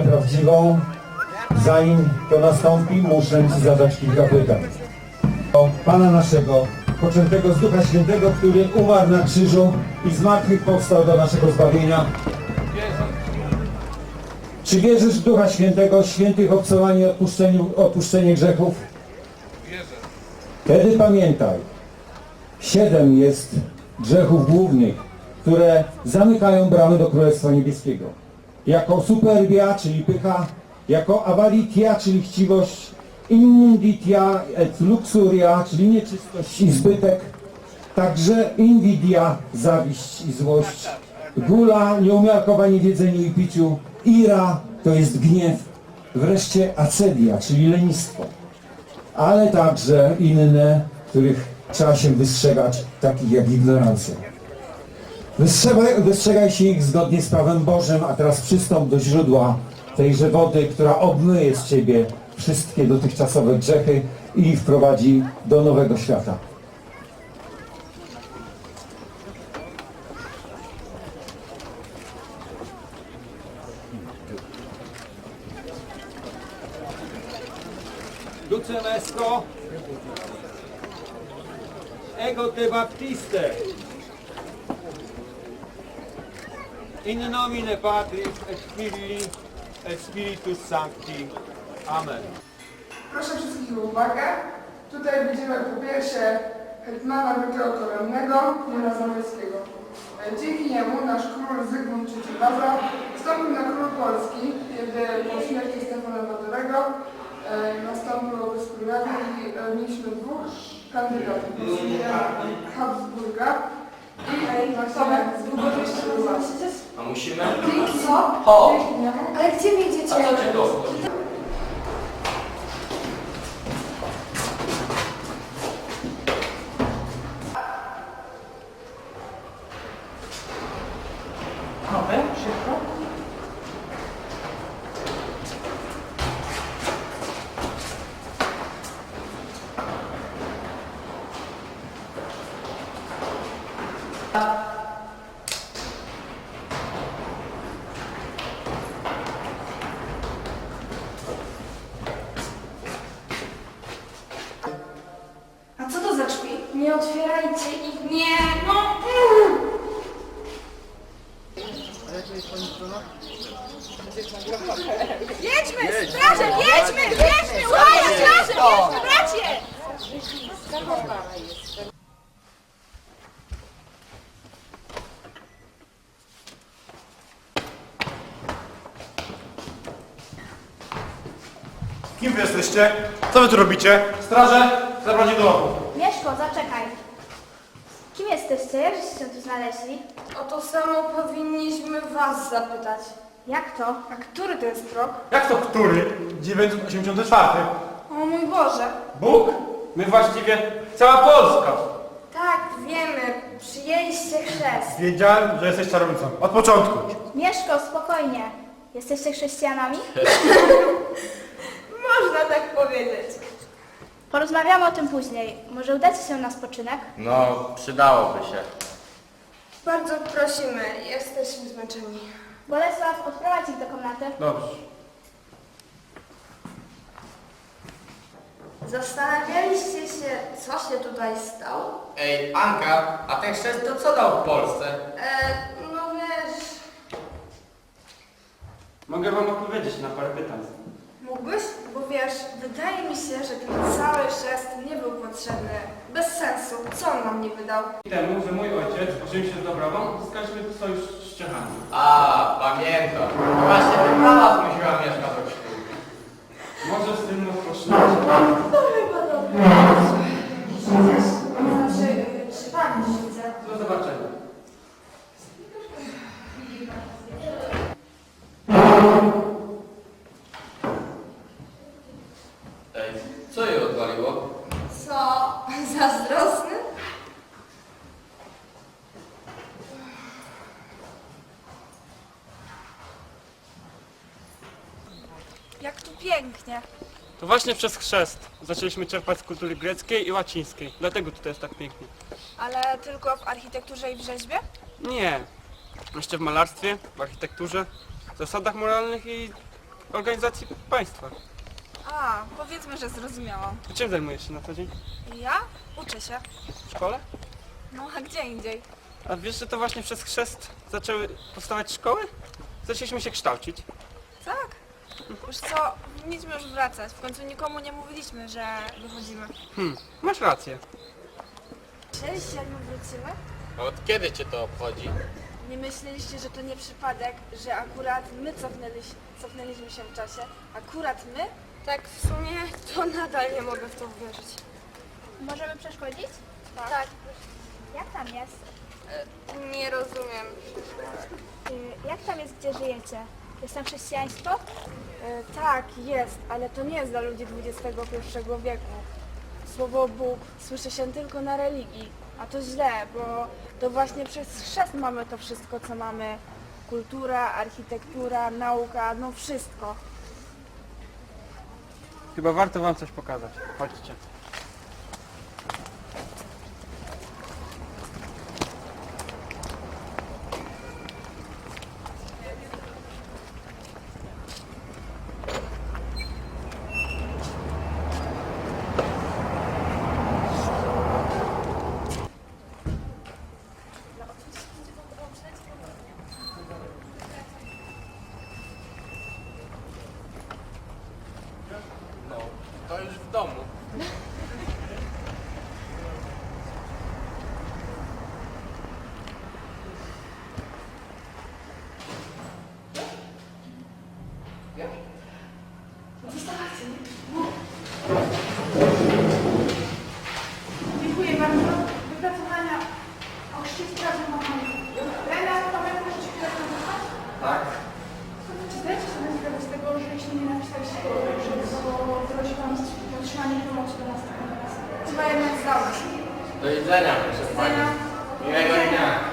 Wiarę prawdziwą, zanim to nastąpi, muszę Ci zadać kilka pytań. O Pana naszego, poczętego z Ducha Świętego, który umarł na krzyżu i z martwych powstał do naszego zbawienia. Czy wierzysz w Ducha Świętego, świętych obcowanie i odpuszczenie grzechów? Wtedy pamiętaj, siedem jest grzechów głównych, które zamykają bramy do Królestwa Niebieskiego. Jako superbia, czyli pycha, jako avaritia, czyli chciwość, immunditia et luxuria, czyli nieczystość i zbytek, także invidia, zawiść i złość, gula, nieumiarkowanie w jedzeniu i piciu, ira, to jest gniew, wreszcie acedia, czyli lenistwo ale także inne, których trzeba się wystrzegać, takich jak ignorancja. Wystrzegaj, wystrzegaj się ich zgodnie z prawem Bożym, a teraz przystąp do źródła tejże wody, która obmyje z Ciebie wszystkie dotychczasowe grzechy i wprowadzi do nowego świata. Duce Ego te Baptiste, in nomine Patris et Filii et Spiritus Sancti. Amen. Proszę wszystkich o uwagę. Tutaj widzimy po pierwsze hetmana Wielkiego Koronnego, Jana Zamojskiego. Dzięki niemu nasz król Zygmunt III Waza wstąpił na król Polski, kiedy po śmierci Stefana Batorego e, nastąpiło bezkrólewnie i e, mieliśmy dwóch kandydatów. Habsburga i właśnie Długo? A musimy? Co? O! Dzięki niemu Ale gdzie wy idziecie? A co cię to? A co to za drzwi? Nie otwierajcie ich. Nie, no. Jedźmy, straże, jedźmy, jedźmy, łaja, straże, jedźmy, bracie! Jesteście? Co wy tu robicie? Straże, zabrać do lochu. Mieszko, zaczekaj. Kim jesteście? Jak żeście się tu znaleźli? O to samo powinniśmy was zapytać. Jak to? A który to jest rok? Jak to który? 984. O mój Boże. Bóg? My właściwie cała Polska. Tak, wiemy. Przyjęliście chrzest. Wiedziałem, że jesteś czarownicą. Od początku. Mieszko, spokojnie. Jesteście chrześcijanami? Można tak powiedzieć. Porozmawiamy o tym później. Może udacie się na spoczynek? No, przydałoby się. Bardzo prosimy. Jesteśmy zmęczeni. Bolesław, odprowadź ich do komnaty. Dobrze. Zastanawialiście się, co się tutaj stało? Ej, Anka, a ten chrzest to co dał w Polsce? E, no wiesz, Mogę wam odpowiedzieć na parę pytań. mógłbyś? Wiesz, wydaje mi się, że ten cały chrzest nie był potrzebny. Bez sensu. Co on nam nie wydał? Temu, że mój ojciec ożenił się z Dobrową, uzyskaliśmy sojusz z Czechami. A, pamiętam. Właśnie wyprawa zmusiła mnie na to ślubu. Może z tym rozpoczynać. Znaczy, czy pan widzę? Do zobaczenia. Ej, co jej odwaliło? Co? Zazdrosny? Jak tu pięknie. To właśnie przez chrzest zaczęliśmy czerpać z kultury greckiej i łacińskiej. Dlatego tutaj jest tak pięknie. Ale tylko w architekturze i w rzeźbie? Nie. Jeszcze w malarstwie, w architekturze, zasadach moralnych i organizacji państwa. A, powiedzmy, że zrozumiałam. A czym zajmujesz się na co dzień? Ja? Uczę się. W szkole? No a gdzie indziej? A wiesz, że to właśnie przez chrzest zaczęły powstawać szkoły? Zaczęliśmy się kształcić. Tak. Już co, powinniśmy już wracać. W końcu nikomu nie mówiliśmy, że wychodzimy. Hmm, masz rację. Myśleliście, jak my wrócimy? A od kiedy cię to obchodzi? Nie myśleliście, że to nie przypadek, że akurat my cofnęliś, cofnęliśmy się w czasie? Akurat my? Tak, w sumie to nadal nie mogę w to uwierzyć. Możemy przeszkodzić? Tak. Jak tam jest? Nie rozumiem. Y, Jak tam jest, gdzie żyjecie? Jest tam chrześcijaństwo? E, tak, jest, ale to nie jest dla ludzi XXI wieku. Słowo Bóg słyszy się tylko na religii, a to źle, bo to właśnie przez chrzest mamy to wszystko, co mamy. Kultura, architektura, nauka, no wszystko. Chyba warto wam coś pokazać. Chodźcie. Do widzenia, proszę Pani. Miłego dnia.